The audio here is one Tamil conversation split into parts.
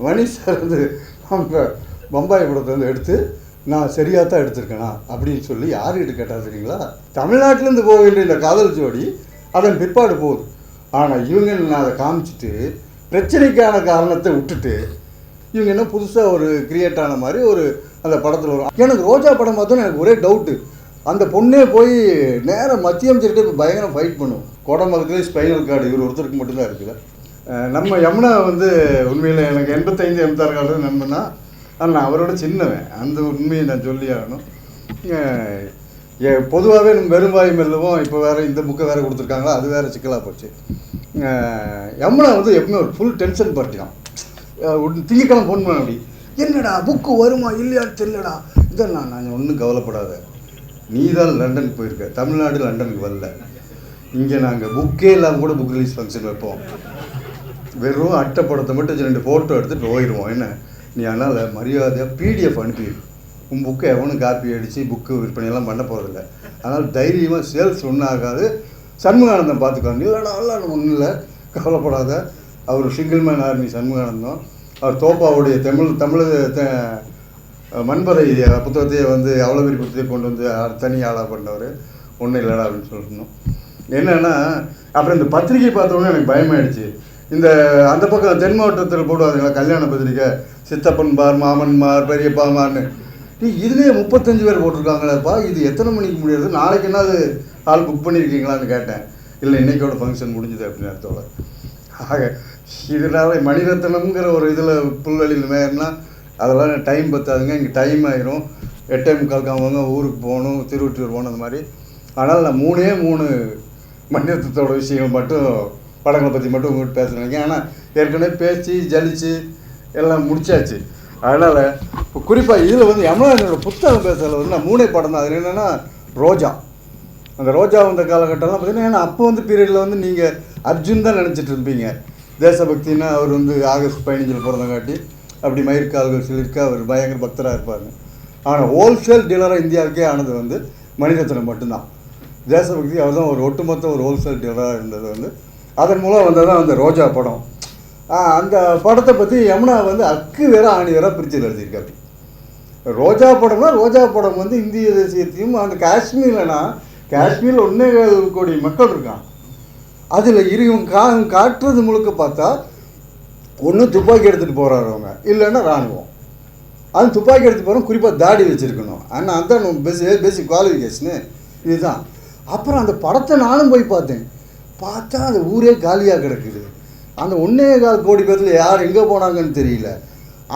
மணி சார் வந்து அவங்க பம்பாய் படத்தை எடுத்து நான் சரியாக தான் எடுத்திருக்கேனா அப்படின்னு சொல்லி யாருக்கிட்ட கேட்டால் தெரியுங்களா? தமிழ்நாட்டிலேருந்து போக வேண்டிய இந்த காதல் ஜோடி. அதன் பிற்பாடு போகுது. ஆனால் இவங்க நான் அதை காமிச்சிட்டு பிரச்சனைக்கான காரணத்தை விட்டுட்டு இவங்க என்ன புதுசாக ஒரு கிரியேட் ஆன மாதிரி ஒரு அந்த படத்தில் வரும் எனக்கு ரோஜா படம் பார்த்தோன்னு எனக்கு ஒரே டவுட்டு அந்த பொண்ணே போய் நேரம் மத்தியம் சொல்லிட்டு இப்போ பயங்கரம் ஃபைட் பண்ணும். கோடமங்கலத்துல ஸ்பைனல் கார்டு இவர் ஒருத்தருக்கு மட்டும்தான் இருக்குது நம்ம யமுனா வந்து உண்மையில் எனக்கு எண்பத்தைந்து எண்பத்தாறு காலத்தில் நண்பனா. ஆனால் நான் அவரோட சின்னவன். அந்த உண்மையை நான் சொல்லி ஆகணும். பொதுவாகவே நம்ம வெறும்பாய் மெல்லவும். இப்போ வேறு இந்த புக்கை வேறு கொடுத்துருக்காங்களா? அது வேறு சிக்கலாக போச்சு. யமுனா வந்து எப்பவுமே ஒரு ஃபுல் டென்ஷன் பார்ட்டி தான். அஹ் திங்கக்கிழமை ஃபோன் பண்ண அப்படி. என்னடா புக்கு வருமா இல்லையான்னு தெரியலடா. இதெல்லாம் நான் ஒன்றும் கவலைப்படாத. நீ தான் லண்டனுக்கு போயிருக்க. தமிழ்நாடு லண்டனுக்கு வரல. இங்கே நாங்கள் புக்கே இல்லாமல் கூட புக் ரிலீஸ் ஃபங்க்ஷன் வைப்போம். வெறும் அட்டைப்படத்தை மட்டும் ரெண்டு ஃபோட்டோ எடுத்துட்டு போயிடுவோம் என்ன? நீ அதனால் மரியாதையாக பிடிஎஃப் அனுப்பி உன் புக்கை எவனும் காப்பி அடித்து புக்கு விற்பனையெல்லாம் பண்ண போகிறதில்ல அதனால் தைரியமாக சேல்ஸ் ஒன்றும் ஆகாது. சண்முகானந்தம் பார்த்துக்கோங்க. இல்லைடா இல்லை ஒன்றும் இல்லை. கவலைப்படாத. அவர் சிங்கிள் மேன் ஆர்மி சண்முகானந்தம். அவர் தோப்பாவுடைய தமிழ் தமிழக மண்பறை புத்தகத்தையே வந்து அவ்வளோ பெரிய புத்தகத்தை கொண்டு வந்து தனி ஆளாக பண்ணவர் ஒன்றும் இல்லைடா அப்படின்னு சொல்லணும். என்னென்னா அப்புறம் இந்த பத்திரிகை பார்த்தோன்னே எனக்கு பயமாயிடுச்சு. இந்த அந்த பக்கம் தென் மாவட்டத்தில் போடுவாருங்களா? கல்யாண பத்திரிக்கை. சித்தப்பன் பார் மாமன் மார் பெரியப்பாமார்னு நீ இதுலேயே முப்பத்தஞ்சு பேர் போட்டிருக்காங்களேப்பா. இது எத்தனை மணிக்கு முடியாது நாளைக்கு என்னது ஆள் புக் பண்ணியிருக்கீங்களான்னு கேட்டேன். இல்லை இன்னைக்கோட ஃபங்க்ஷன் முடிஞ்சுது அப்படின்னு அர்த்தம் ஆக இதனால மணிரத்னம்ங்கிற ஒரு இதில் புல்வெளியில் மேயர்னா அதெல்லாம் டைம் பற்றாதுங்க இங்கே டைம் ஆயிரும். எட்டே முக்கால் அவங்க ஊருக்கு போகணும் திருவொற்றியூர் போகணும் அந்த மாதிரி. ஆனால் நான் மூணே மூணு மணிரத்னத்தோட விஷயங்கள் மட்டும் படங்களை பற்றி மட்டும் உங்கள்கிட்ட பேசுகிறேன் ஆனால் ஏற்கனவே பேச்சு ஜலிச்சு எல்லாம் முடிச்சாச்சு. அதனால் இப்போ குறிப்பாக இதில் வந்து யமுனாஜனோட புத்தகம் பேசுறதுல வந்து நான் மூணே படம் தான். அதில் என்னென்னா ரோஜா. அந்த ரோஜா வந்த காலகட்டம்லாம் பார்த்தீங்கன்னா ஏன்னா அப்போ வந்து பீரியடில் வந்து நீங்கள் அர்ஜுன் தான் நினச்சிட்டு இருப்பீங்க. தேசபக்தின்னா அவர் வந்து ஆகஸ்ட் பதினஞ்சில் பிறந்தங்காட்டி அப்படி மயிர்கால்கள் சொல்லியிருக்க அவர் பயங்கர பக்தராக இருப்பார். ஆனால் ஹோல்சேல் டீலராக இந்தியாவுக்கே ஆனது வந்து மணிரத்னம் மட்டும்தான். தேசபக்தி அவர் தான் ஒரு ஒட்டுமொத்த ஒரு ஹோல்சேல் டீலராக இருந்தது வந்து. அதன் மூலம் வந்தது தான் அந்த ரோஜா படம். அந்த படத்தை பற்றி யமுனா வந்து அக்கு வேற ஆணி வேற பிரிச்சு எழுதியிருக்காரு. ரோஜா படம்னா ரோஜா படம் வந்து இந்திய தேசியத்தையும் அந்த காஷ்மீர்லனா காஷ்மீரில் ஒன்றே கோடி மக்கள் இருக்கான் அதில் இருக்கும் கா காட்டுறது முழுக்க பார்த்தா ஒன்று துப்பாக்கி எடுத்துகிட்டு போகிறாரு அவங்க. இல்லைன்னா இராணுவம் அது துப்பாக்கி எடுத்து போகிறோம் குறிப்பாக தாடி வச்சுருக்கணும். ஆனால் அந்த பேசி பேசிக் குவாலிஃபிகேஷனு இதுதான். அப்புறம் அந்த படத்தை நானும் போய் பார்த்தேன். பார்த்தா அந்த ஊரே காலியாக கிடக்குது. அந்த ஒன்றே கால் கோடி பேர்த்தில் யார் எங்கே போனாங்கன்னு தெரியல.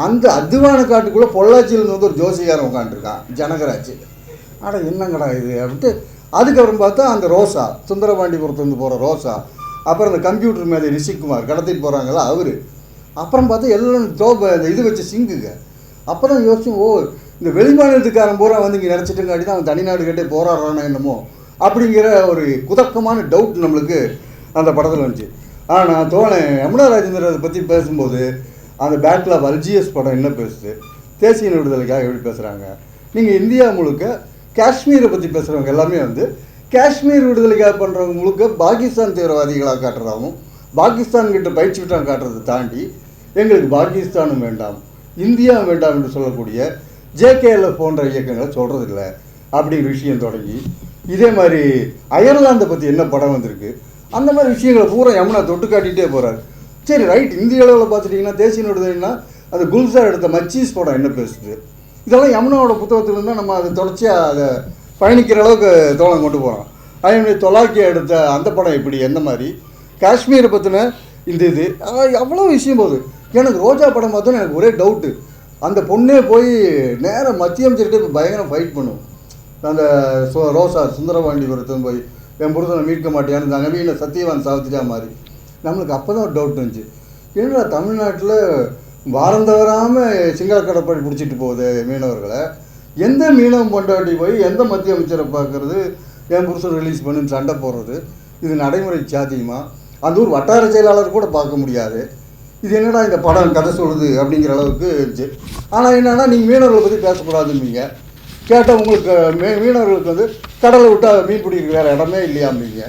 அந்த அத்துவான காட்டுக்குள்ளே பொள்ளாச்சியிலேருந்து வந்து ஒரு ஜோசிகாரன் உட்காந்துருக்கான் ஜனகராஜ். ஆனால் என்னங்கடா இது அப்படின்ட்டு அதுக்கப்புறம் பார்த்தா அந்த ரோசா சுந்தரபாண்டிபுரத்துலேருந்து போகிற ரோசா அப்புறம் இந்த கம்ப்யூட்டர் மேலே ரிஷிக்குமார் கடத்திட்டு போகிறாங்களா அவர். அப்புறம் பார்த்தா எல்லாம் தோப்ப இந்த இது வச்சு சிங்குங்க. அப்புறம் யோசிச்சு ஓ இந்த வெளிமாநிலத்துக்காரன் பூரா வந்து இங்கே நினச்சிட்டுங்காட்டி தான் அவன் தனிநாடு கேட்டே போராடுறானோ என்னமோ. அப்படிங்கிற ஒரு குதக்கமான டவுட் நம்மளுக்கு அந்த படத்தில் வந்துச்சு ஆனால் தோணேன் யமுனா ராஜேந்திரன் அதை பற்றி பேசும்போது அந்த பேட்டில் ஆஃப் படம் என்ன பேசுது? தேசிய விடுதலைக்காக எப்படி பேசுகிறாங்க நீங்கள் இந்தியா முழுக்க காஷ்மீரை பற்றி பேசுகிறவங்க எல்லாமே வந்து காஷ்மீர் விடுதலைக்காக பண்ணுறவங்க முழுக்க பாகிஸ்தான் தீவிரவாதிகளாக காட்டுறதாகவும் பாகிஸ்தான் கிட்ட பயிற்சி விட்டாங்க காட்டுறதை தாண்டி எங்களுக்கு பாகிஸ்தானும் வேண்டாம் இந்தியா வேண்டாம் என்று சொல்லக்கூடிய ஜேகேஎல்எஃப் போன்ற இயக்கங்களை சொல்கிறதில்ல அப்படிங்கிற விஷயம் தொடங்கி இதே மாதிரி அயர்லாந்தை பற்றி என்ன படம் வந்திருக்கு? அந்த மாதிரி விஷயங்களை பூரா யமுனா தொட்டு காட்டிகிட்டே போகிறார் சரி ரைட் இந்திய அளவில் பார்த்துட்டிங்கன்னா தேசிய விடுதலைன்னா அந்த குல்சார் எடுத்த மச்சீஸ் படம் என்ன பேசுது? இதெல்லாம் யமுனாவோட புத்தகத்தில் இருந்தால் நம்ம அதை தொடர்ச்சியாக அதை பயணிக்கிற அளவுக்கு தோளம் கொண்டு போகிறோம் அதே மாதிரி தொலாக்கியா எடுத்த அந்த படம் எப்படி? எந்த மாதிரி? காஷ்மீரை பற்றின இந்த இது எவ்வளோ விஷயம் போகுது. எனக்கு ரோஜா படம் பார்த்தோன்னா எனக்கு ஒரே டவுட்டு அந்த பொண்ணே போய் நேராக மத்திய அமைச்சர்கிட்ட இப்போ பயங்கரம் ஃபைட் பண்ணுவோம் அந்த சோ ரோசா சுந்தரபாண்டிபுரத்தும் போய் என் புருஷனை மீட்க மாட்டேன்னு இந்த வீட்டில் சத்தியவான் சாவித்திரியா மாதிரி. நம்மளுக்கு அப்போ தான் ஒரு டவுட் இருந்துச்சு என்னடா தமிழ்நாட்டில் வாரம் தவறாமல் சிங்கள கடற்படை பிடிச்சிட்டு போகுது மீனவர்களை? எந்த மீனவம் கொண்டாடி போய் எந்த மத்திய அமைச்சரை பார்க்கறது? என் புருஷன் ரிலீஸ் பண்ணுன்னு சண்டை போடுறது? இது நடைமுறை சாத்தியமா? அந்த ஊர் வட்டார செயலாளர் கூட பார்க்க முடியாது. இது என்னடா இந்த படம் கதை சொல்லுது அப்படிங்கிற அளவுக்கு இருந்துச்சு. ஆனால் என்னன்னா நீங்கள் மீனவர்களை பற்றி பேசக்கூடாதுன்னீங்க. கேட்டால் உங்களுக்கு மீ மீனவர்களுக்கு வந்து கடலை விட்டால் மீன் பிடிக்கிற வேறு இடமே இல்லையாம்பீங்க.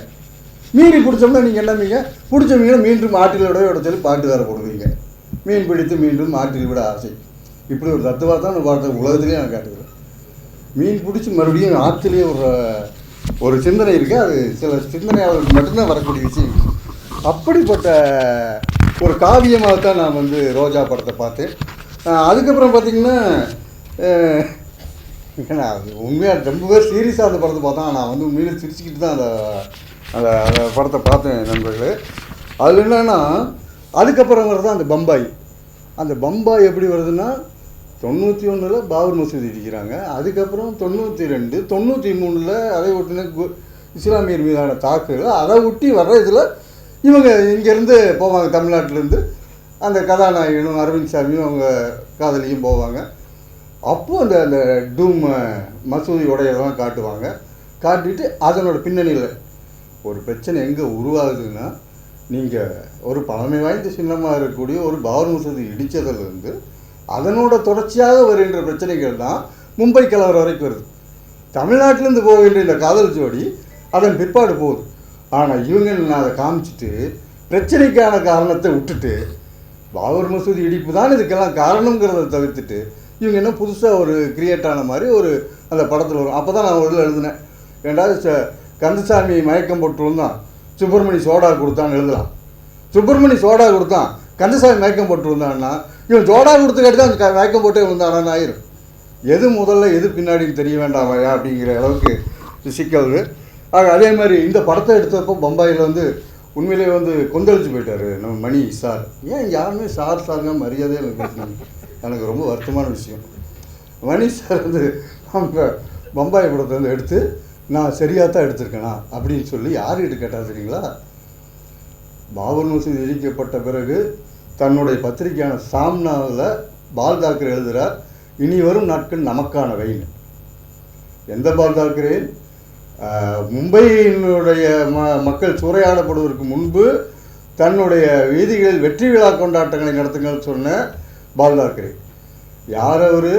மீறி பிடிச்சோம்னா நீங்கள் என்னம்பீங்க பிடிச்ச மீனை மீண்டும் ஆட்டிலோட சொல்லி பாட்டு வேறு போடுவீங்க. மீன் பிடித்து மீண்டும் ஆற்றில் விட ஆசை. இப்படி ஒரு தத்துவார்த்தான வார்த்தை உலகத்துலேயும் நான் காட்டுகிறேன் மீன் பிடிச்சி மறுபடியும் ஆற்றுலேயே ஒரு ஒரு சிந்தனை இருக்குது அது சில சிந்தனையாளர்களுக்கு மட்டும்தான் வரக்கூடிய விஷயம். அப்படிப்பட்ட ஒரு காவியமாக தான் நான் வந்து ரோஜா படத்தை பார்த்தேன். அதுக்கப்புறம் பார்த்திங்கன்னா ஏன்னா அது உண்மையாக ரொம்ப பேர் சீரியஸாக அந்த படத்தை பார்த்தோம் நான் வந்து உண்மையிலே சிரிச்சுக்கிட்டு தான் அந்த அந்த அந்த படத்தை பார்த்தேன் நண்பர்களே. அதில் என்னன்னா அதுக்கப்புறம் வருது அந்த பம்பாய். அந்த பம்பாய் எப்படி வருதுன்னா தொண்ணூற்றி ஒன்றில் பாபர் மசூதி இடிக்கிறாங்க. அதுக்கப்புறம் தொண்ணூற்றி ரெண்டு தொண்ணூற்றி மூணில் அதை ஒட்டின கு- இஸ்லாமியர் மீதான தாக்குதல். அதை ஒட்டி வர்ற இதில் இவங்க இங்கேருந்து போவாங்க தமிழ்நாட்டிலேருந்து. அந்த கதாநாயகனும் அரவிந்த் சாமியும் அவங்க காதலியும் போவாங்க. அப்போ அந்த அந்த டூம் மசூதி உடையதெல்லாம் காட்டுவாங்க. காட்டிட்டு அதனோட பின்னணியில் ஒரு பிரச்சனை எங்கே உருவாகுதுன்னா நீங்கள் ஒரு பழமை வாய்ந்த சின்னமாக இருக்கக்கூடிய ஒரு பவர் மசூதி இடித்ததுலேருந்து அதனோட தொடர்ச்சியாக வருகின்ற பிரச்சனைகள் தான் மும்பை கலவரம் வரைக்கும் வருது. தமிழ்நாட்டிலேருந்து போகின்ற இந்த காதல் ஜோடி அதன் பிற்பாடு போகுது. ஆனால் இவங்க நான் அதை காமிச்சிட்டு பிரச்சனைக்கான காரணத்தை விட்டுட்டு பாபர் மசூதி இடிப்பு தான் இதுக்கெல்லாம் காரணங்கிறத தவிர்த்துட்டு இவங்க என்ன புதுசாக ஒரு கிரியேட் ஆன மாதிரி ஒரு அந்த படத்தில் வரும். அப்போ தான் நான் ஒரு எழுதினேன். ரெண்டாவது ச- கந்தசாமி மயக்கம் போட்டு விழுந்தான் சுப்பிரமணி சோடா கொடுத்தான்னு எழுதலாம். சுப்பிரமணி சோடா கொடுத்தான் கந்தசாமி மயக்கம் போட்டு விழுந்தான்னா இவன் சோடா கொடுத்துக்காட்டி தான் மயக்கம் போட்டே விழுந்தானான்னு ஆயிரும். எது முதல்ல எது பின்னாடின்னு தெரிய வேண்டாமையா அப்படிங்கிற அளவுக்கு சிக்கல் ஆக அதே மாதிரி இந்த படத்தை எடுத்தப்போ பம்பாயில் வந்து உண்மையிலே வந்து கொந்தளிச்சு போயிட்டார் நம்ம மணி சார். ஏன் யாருமே சார் சாருங்க மரியாதையே எனக்கு எனக்கு ரொம்ப வருத்தமான விஷயம். மணி சார் வந்து அவங்க பம்பாய் படத்தை வந்து எடுத்து நான் சரியாக தான் எடுத்திருக்கேனா? அப்படின்னு சொல்லி யார்கிட்ட கேட்டால் தெரியுங்களா? பாபர் மசூதி இடிக்கப்பட்ட பிறகு தன்னுடைய பத்திரிகையான சாம்னாவில் பால் தாக்கர் எழுதுகிறார் இனி வரும் நாட்கள் நமக்கான வெயில். எந்த பால் தாக்கரே மும்பையினுடைய ம மக்கள் சூறையாடப்படுவதற்கு முன்பு தன்னுடைய வீதிகளில் வெற்றி விழா கொண்டாட்டங்களை நடத்துங்கள் சொன்ன பால் தாக்கரே யார் அவர்?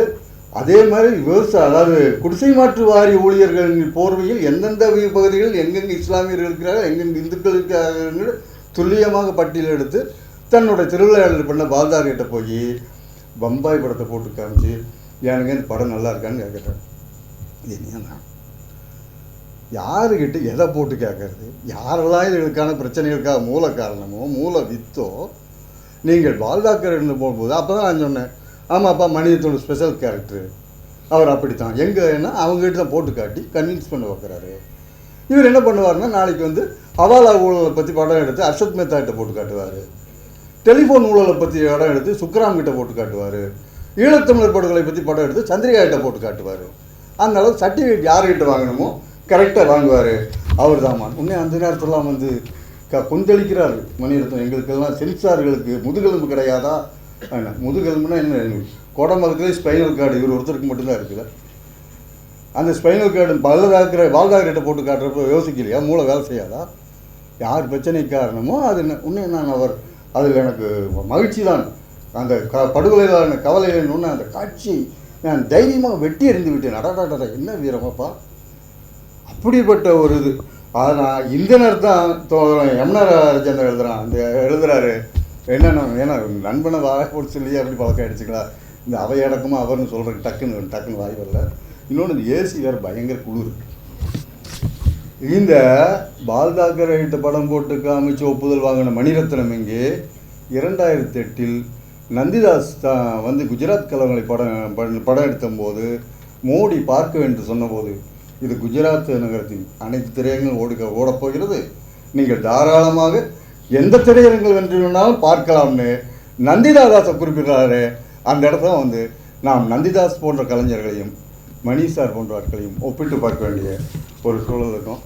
அதே மாதிரி விவசாய அதாவது குடிசை மாற்று வாரிய ஊழியர்களின் போர்வையில் எந்தெந்த பகுதிகளில் எங்கெங்கே இஸ்லாமியர்கள் இருக்கிறார்கள் எங்கெங்கே இந்துக்கள் இருக்கிறார்கள் துல்லியமாக பட்டியல் எடுத்து தன்னுடைய திருவிளையாடல் பண்ண பால்தார்கிட்ட போய் பம்பாய் படத்தை போட்டு காமிச்சு எனக்கு இந்த படம் நல்லா இருக்கான்னு கேட்குறேன் என்ன? யாருக்கிட்ட எதை போட்டு கேட்கறது? யாரெல்லாம் இதுக்கான பிரச்சனைகளுக்காக மூல காரணமோ மூல வித்தோ நீங்கள் பால்தாக்கர்னு போகும்போது அப்போ தான் நான் சொன்னேன் ஆமாப்பா மனிதத்தோட ஸ்பெஷல் கேரக்டர் அவர் அப்படித்தான். எங்கன்னா அவங்ககிட்ட தான் போட்டு காட்டி கன்வின்ஸ் பண்ண வைக்கிறாரு. இவர் என்ன பண்ணுவாருன்னா நாளைக்கு வந்து ஹவாலா ஊழலை பற்றி படம் எடுத்து அர்ஷத் மேத்தா கிட்ட போட்டு காட்டுவார். டெலிஃபோன் ஊழலை பற்றி படம் எடுத்து சுக்ராம் கிட்ட போட்டு காட்டுவார். ஈழத்தமிழர் படுகொலை பற்றி படம் எடுத்து சந்திரிகா கிட்ட போட்டு காட்டுவார். அந்த அளவுக்கு சர்டிஃபிகேட் யார்கிட்ட வாங்கணுமோ கரெக்டாக வாங்குவார். அவர் தான் உன்னே அந்த நேரத்துலலாம் வந்து க கொந்தளிக்கிறார் மணிரத்னம் எங்களுக்கெல்லாம் சென்சார்களுக்கு முதுகெலும்பு கிடையாதா? என்ன முதுகெலும்புனா என்ன? கோடம்பலத்திலே ஸ்பைனல் கார்டு இவர் ஒருத்தருக்கு மட்டும்தான் இருக்குல்ல அந்த ஸ்பைனல் கார்டு பல்லதாக்கிற பால்தாக்கிட்ட போட்டு காட்டுறப்போ யோசிக்கலையா? மூளை வேலை செய்யாதா? யார் பிரச்சனை காரணமோ அது என்ன- உன்னை நான் அவர் அதில் எனக்கு மகிழ்ச்சி தான் அந்த க படுகொலையிலான கவலையில் ஒன்று அந்த காட்சி நான் தைரியமாக வெட்டி எறிந்து விட்டேன். அடடாடா என்ன வீரமாப்பா? அப்படிப்பட்ட ஒரு இது. ஆனால் இந்த தான் தோழன் யமுனா ராஜேந்திரன் எழுதுறான். அந்த எழுதுறாரு என்னென்ன ஏன்னா நண்பனை வாய பிடிச்சி இல்லையே? அப்படி பழக்கம் ஆயிடுச்சுங்களா? இந்த அவை இடக்குமா அவர்னு சொல்கிறேன் டக்குன்னு டக்குன்னு வாய் வரல. இன்னொன்று இந்த ஏசி வேறு பயங்கர குளிர். இந்த பால்தாக்கர் கிட்ட படம் போட்டு காமிச்சு ஒப்புதல் வாங்கின மணிரத்னம் இங்கே இரண்டாயிரத்தி எட்டில் நந்திதாஸ் தான் வந்து குஜராத் கலவங்களை படம் படம் படம் எடுத்தபோது மோடி பார்க்க வேண்டும் சொன்னபோது இது குஜராத் நகரத்தின் அனைத்து திரையரங்கும் ஓடுக ஓடப்போகிறது. நீங்கள் தாராளமாக எந்த திரையரங்கள் வென்று வேணாலும் பார்க்கலாம்னு நந்திதாதாஸை குறிப்பிடுறாரு அந்த இடத்துல வந்து நாம் நந்திதாஸ் போன்ற கலைஞர்களையும் மணிசார் போன்ற ஆட்களையும் ஒப்பிட்டு பார்க்க வேண்டிய ஒரு சூழல் இருக்கும்.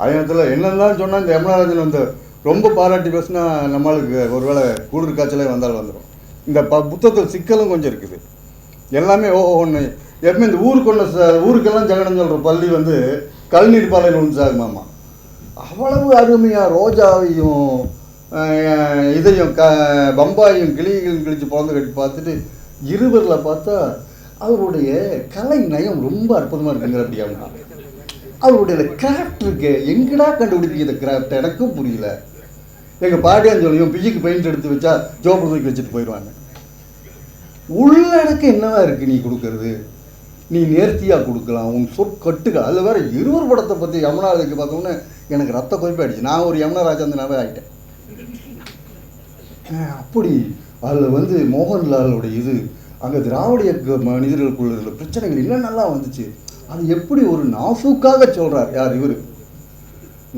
அதே நேரத்தில் என்னெல்லாம் சொன்னால் இந்த யமுனாராஜன் வந்து ரொம்ப பாராட்டி பேசினா நம்மளுக்கு ஒருவேளை குளிர் காய்ச்சலே வந்தால் வந்துடும் இந்த ப புத்தகத்தில் சிக்கலும் கொஞ்சம் இருக்குது. எல்லாமே ஓ ஒன்று எப்பவுமே இந்த ஊருக்கு ஒன்று ஊருக்கெல்லாம் ஜெகனம் சொல்கிற பள்ளி வந்து கல்நீர் பாலையில் ஒன்று சாகுமாமா அவ்வளவு அருமையாக ரோஜாவையும் இதையும் க பம்பாயும் கிளியும் கிழிச்சு பிறந்து கட்டி பார்த்துட்டு இருவரில் பார்த்தா அவருடைய கலை நயம் ரொம்ப அற்புதமாக இருக்குங்கிற அப்படியா அவருடைய கிராஃப்ட் இருக்கு. எங்கடா கண்டுபிடிப்பீங்க இந்த கிராஃப்ட் எனக்கும் புரியல. எங்கள் பாட்டியாஞ்சொல்லியும் பிஜிக்கு பெயிண்ட் எடுத்து வச்சா ஜோப்பு தூக்கி வச்சுட்டு போயிடுவாங்க. உள்ளடக்கம் என்னவா இருக்கு நீ கொடுக்கறது? நீ நேர்த்தியாக கொடுக்கலாம் உன் சொற்கட்டுகள் அதில் வேற இருவர் படத்தை பற்றி யமுனாவுக்கு பார்த்தோன்னே எனக்கு ரத்த கொதிப்பு ஆகிடுச்சு நான் ஒரு யமுனா ராஜாந்தனாவே ஆகிட்டேன் அப்படி. அதில் வந்து மோகன்லாலோட இது அங்கே திராவிட இயக்க மனிதர்களுக்குள்ள இருந்த பிரச்சனைகள் என்னென்னலாம் வந்துச்சு. அது எப்படி ஒரு நாசுக்காக சொல்கிறார் யார்? இவர்.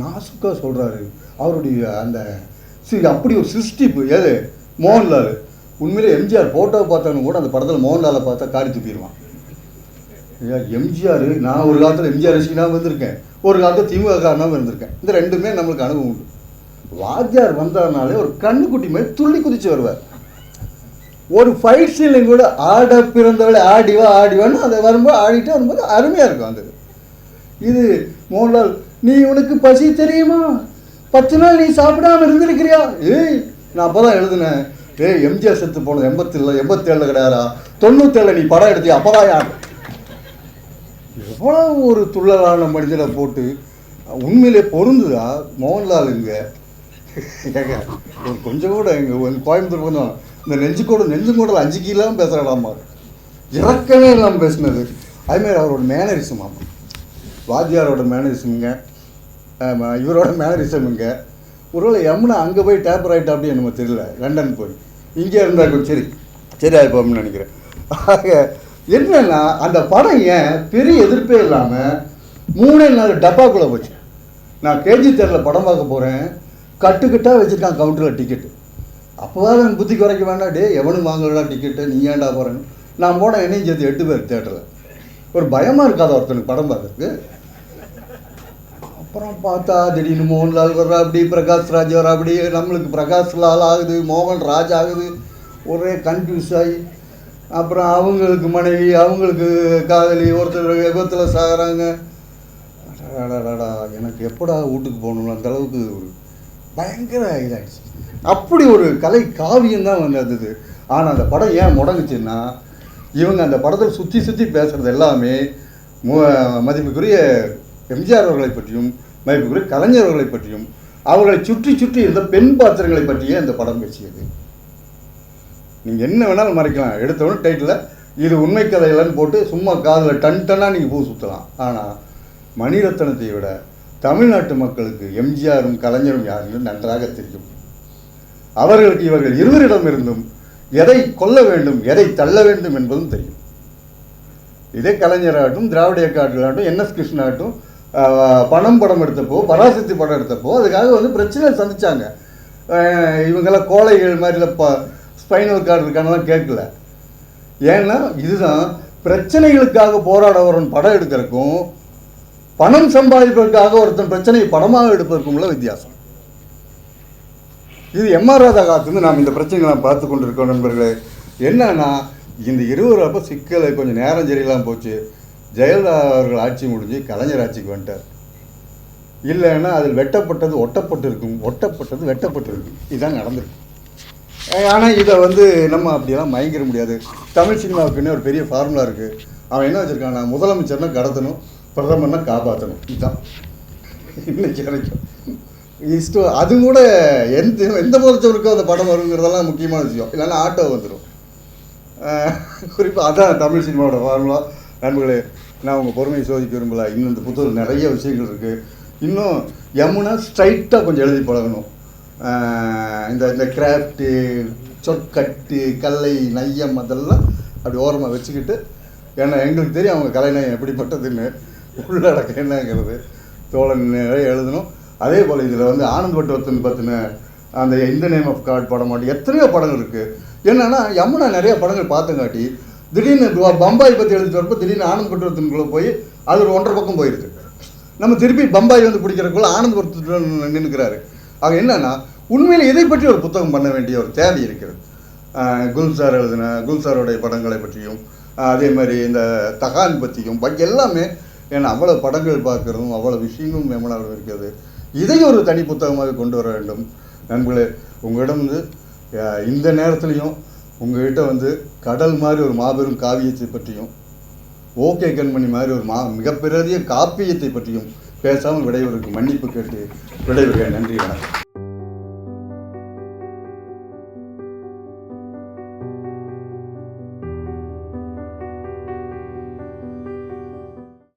நாசுக்காக சொல்கிறாரு அவருடைய அந்த சரி அப்படி ஒரு சிருஷ்டிப்பு. ஏது மோகன்லால். உண்மையிலே எம்ஜிஆர் ஃபோட்டோவை பார்த்தாலும் கூட அந்த படத்தில் மோகன்லாலை பார்த்தா காரி துப்பிடுவான். ஐயா எம்ஜிஆர் நான் ஒரு காலத்தில் எம்ஜிஆர் ரசிகனாகவும் இருந்திருக்கேன் ஒரு காலத்தில் திமுக காரனாக இருந்திருக்கேன் இந்த ரெண்டுமே நம்மளுக்கு அனுபவம் உண்டு. வாத்தியார் வந்ததுனாலே ஒரு கண்ணுக்குட்டி மாதிரி துள்ளி குதிச்சு வருவார். ஒரு ஃபைட் சீன்லையும் கூட ஆட பிறந்தவளை ஆடிவா ஆடிவான்னு அதை வரும்போது ஆடிட்டு வரும்போது அருமையாக இருக்கும் அந்த இது. மோகன்லால் நீ உனக்கு பசி தெரியுமா? பத்து நாள் நீ சாப்பிடாம இருந்திருக்கிறியா? ஏய் நான் அப்போ தான் எழுதினேன். ஏய் எம்ஜிஆர் செத்து போனது எண்பத்தில் எண்பத்தேழில் கிடையாதா தொண்ணூத்தேழில் நீ படம் எடுத்தியா? அப்போ தான் யார் ஒரு துள்ளலான மனிதனை போட்டு உண்மையிலே பொருந்துதா? மோகன்லால் இங்கே? ஏங்க ஒரு கொஞ்சம் கூட இங்கே கோயம்புத்தூர் கொஞ்சம் இந்த நெஞ்சு கூட நெஞ்சு கூட அஞ்சு கிலோலாம் பேசுகிறாடாமா இறக்கவே இல்லாமல் பேசினது. அதுமாரி அவரோட மேனரிசம் ஆமாம் வாத்தியாரோட மேனரிசமுங்க ஆமா, இவரோட மேனரிசமுங்க ஒருவேளை யமுனா அங்கே போய் டேப்பர் ஆகிட்டா அப்படின்னு நம்ம தெரியல. லண்டன் போய். இங்கே இருந்தால் சரி. சரி ஆகிப்போம்னு நினைக்கிறேன். ஆக என்னன்னா அந்த படம் ஏன் பெரிய எதிர்ப்பே இல்லாமல் மூணே நாலு டப்பாக்குள்ளே போச்சு. நான் கேஜி தேரில் படம் பார்க்க போகிறேன் கட்டுக்கிட்டா வச்சுருக்கான் கவுண்டரில் டிக்கெட்டு அப்போவாது எனக்கு புத்தி குறைக்க வேண்டாம். டே எவனும் வாங்கலடா டிக்கெட்டு நீ ஏன்டா போகிறேன்னு நான் போனேன் என்னையும் சேர்த்து எட்டு பேர் தேட்டரில். ஒரு பயமாக இருக்காத ஒருத்தனுக்கு படம் பார்க்கறதுக்கு. அப்புறம் பார்த்தா திடீர்னு மோகன்லால் வர்றா அப்படி பிரகாஷ் ராஜ் வர்றா அப்படி நம்மளுக்கு பிரகாஷ் லால் ஆகுது மோகன் ராஜ் ஆகுது. ஒரே கன்ஃபியூஸ் ஆகி அப்புறம் அவங்களுக்கு மனைவி அவங்களுக்கு காதலி ஒருத்தர் விபத்தில் சாகிறாங்க. எனக்கு எப்படா வீட்டுக்கு போகணும் அந்த அளவுக்கு ஒரு பயங்கர இதாகிடுச்சு அப்படி ஒரு கலை காவியம் தான் வந்து ஆனால் அந்த படம் ஏன் முடங்குச்சுன்னா இவங்க அந்த படத்தில் சுற்றி சுற்றி பேசுகிறது எல்லாமே மு- மதிப்புக்குரிய எம்ஜிஆர் அவர்களை பற்றியும் மதிப்புக்குரிய கலைஞர் அவர்களை பற்றியும் அவர்களை சுற்றி சுற்றி இருந்த பெண் பாத்திரங்களை பற்றியே அந்த படம் பேசியது. நீங்கள் என்ன வேணாலும் மறைக்கலாம். எடுத்தவொடனே டைட்டில் இது உண்மை கதையிலன்னு போட்டு சும்மா காதில் டன் டன்னாக நீங்கள் பூ சுற்றலாம் ஆனால் மணிரத்னத்தை விட தமிழ்நாட்டு மக்களுக்கு எம்ஜிஆரும் கலைஞரும் யாரும் நன்றாக தெரியும். அவர்களுக்கு இவர்கள் இருவரிடமிருந்தும் எதை கொல்ல வேண்டும் எதை தள்ள வேண்டும் என்பதும் தெரியும். இதே கலைஞராகட்டும் திராவிட இயக்காட்டும் என்எஸ் கிருஷ்ணாகட்டும் பணம் படம் எடுத்தப்போ பராசக்தி படம் எடுத்தப்போ அதுக்காக வந்து பிரச்சனை சந்திச்சாங்க. இவங்கெல்லாம் கோழைகள் மாதிரி ப ஸ்பைனல் கார்டு இருக்கானலாம் கேட்கல. ஏன்னா இதுதான் பிரச்சனைகளுக்காக போராட வரவன் படம் எடுக்கிறதுக்கும் பணம் சம்பாதிப்பதற்காக ஒருத்தன் பிரச்சனையை படமாக எடுப்பதற்கும் வித்தியாசம். இது எம்ஆர் ராதா காலத்துலேருந்து நாம் இந்த பிரச்சனைகளை பார்த்து கொண்டிருக்கோம் நண்பர்களே. என்னன்னா இந்த இருவர் அப்போ சிக்கலை கொஞ்சம் நேரம் சரியில்லாமல் போச்சு. ஜெயலலிதா அவர்கள் ஆட்சி முடிஞ்சு கலைஞர் ஆட்சிக்கு வந்துட்டார். இல்லைன்னா அதில் வெட்டப்பட்டது ஒட்டப்பட்டிருக்கும் ஒட்டப்பட்டது வெட்டப்பட்டிருக்கும். இதுதான் நடந்திருக்கு. ஆனால் இதை வந்து நம்ம அப்படியெல்லாம் மயங்கிட முடியாது. தமிழ் சினிமாவுக்குன்னே ஒரு பெரிய ஃபார்முலா இருக்குது அவன் என்ன வச்சுருக்கான் முதலமைச்சர்னா கடத்தணும் பிரதமர்னா காப்பாற்றணும் இதுதான். இன்னைக்கு வரைக்கும். இஷ்டம் அது கூட எந்த எந்த முதலமைச்சருக்கும் அந்த படம் வருங்கிறதெல்லாம் முக்கியமான விஷயம். இல்லைன்னா ஆட்டோ வந்துடும் குறிப்பாக அதான் தமிழ் சினிமாவோட ஃபார்முலா நண்பர்களே நான் உங்கள் பொறுமையை சோதிக்க விரும்பல. இன்னும் இந்த புத்தகம் நிறைய விஷயங்கள் இருக்குது இன்னும் யமுனா ஸ்ட்ரைட்டாக கொஞ்சம் எழுதி பழகணும். இந்த இந்த கிராஃப்ட்டு சொற்கட்டு கல்லை நையம் அதெல்லாம் அப்படி ஓரமாக வச்சுக்கிட்டு ஏன்னா எங்களுக்கு தெரியும் அவங்க கலைநயம் எப்படிப்பட்டதுன்னு. உள்ளடக்கம் என்னங்கிறது. தோழன் நிறைய எழுதணும். அதே போல் இதில் வந்து ஆனந்த் பட்டுவத்தன் பற்றின அந்த இந்த நேம் ஆஃப் காட் படம் மாட்டி எத்தனையோ படங்கள் இருக்குது என்னென்னா யமுனா நிறைய படங்கள் பார்த்தங்காட்டி திடீர்னு பம்பாய் பற்றி எழுதிட்டு வரப்போ திடீர்னு ஆனந்தபட்டுவத்தன்குள்ளே போய் அது ஒரு ஒன்றரை பக்கம் போயிருக்கு. நம்ம திருப்பி பம்பாய் வந்து பிடிக்கிறக்குள்ள ஆனந்த் நின்றுக்கிறாரு ஆக என்னென்னா உண்மையில் இதை பற்றி ஒரு புத்தகம் பண்ண வேண்டிய ஒரு தேவை இருக்கிறது? குல்சார் குல் சார் எழுதின குல்சாருடைய படங்களை பற்றியும் அதே மாதிரி இந்த தகான் பற்றியும் பட் எல்லாமே ஏன்னா அவ்வளோ படங்கள் பார்க்குறதும் அவ்வளோ விஷயங்களும் யமுனாவில் இருக்கிறது. இதை ஒரு தனி புத்தகமாக கொண்டு வர வேண்டும். நண்பர்களே உங்களிடம் வந்து இந்த நேரத்துலையும் உங்கள்கிட்ட வந்து கடல் மாதிரி ஒரு மாபெரும் காவியத்தை பற்றியும் ஓகே கண்மணி மாதிரி ஒரு மா மிகப்பெரிய காப்பியத்தை பற்றியும் பேசாமல் விடைவருக்கு மன்னிப்பு கேட்டு விடைபெறுகிறேன். நன்றி வணக்கம்.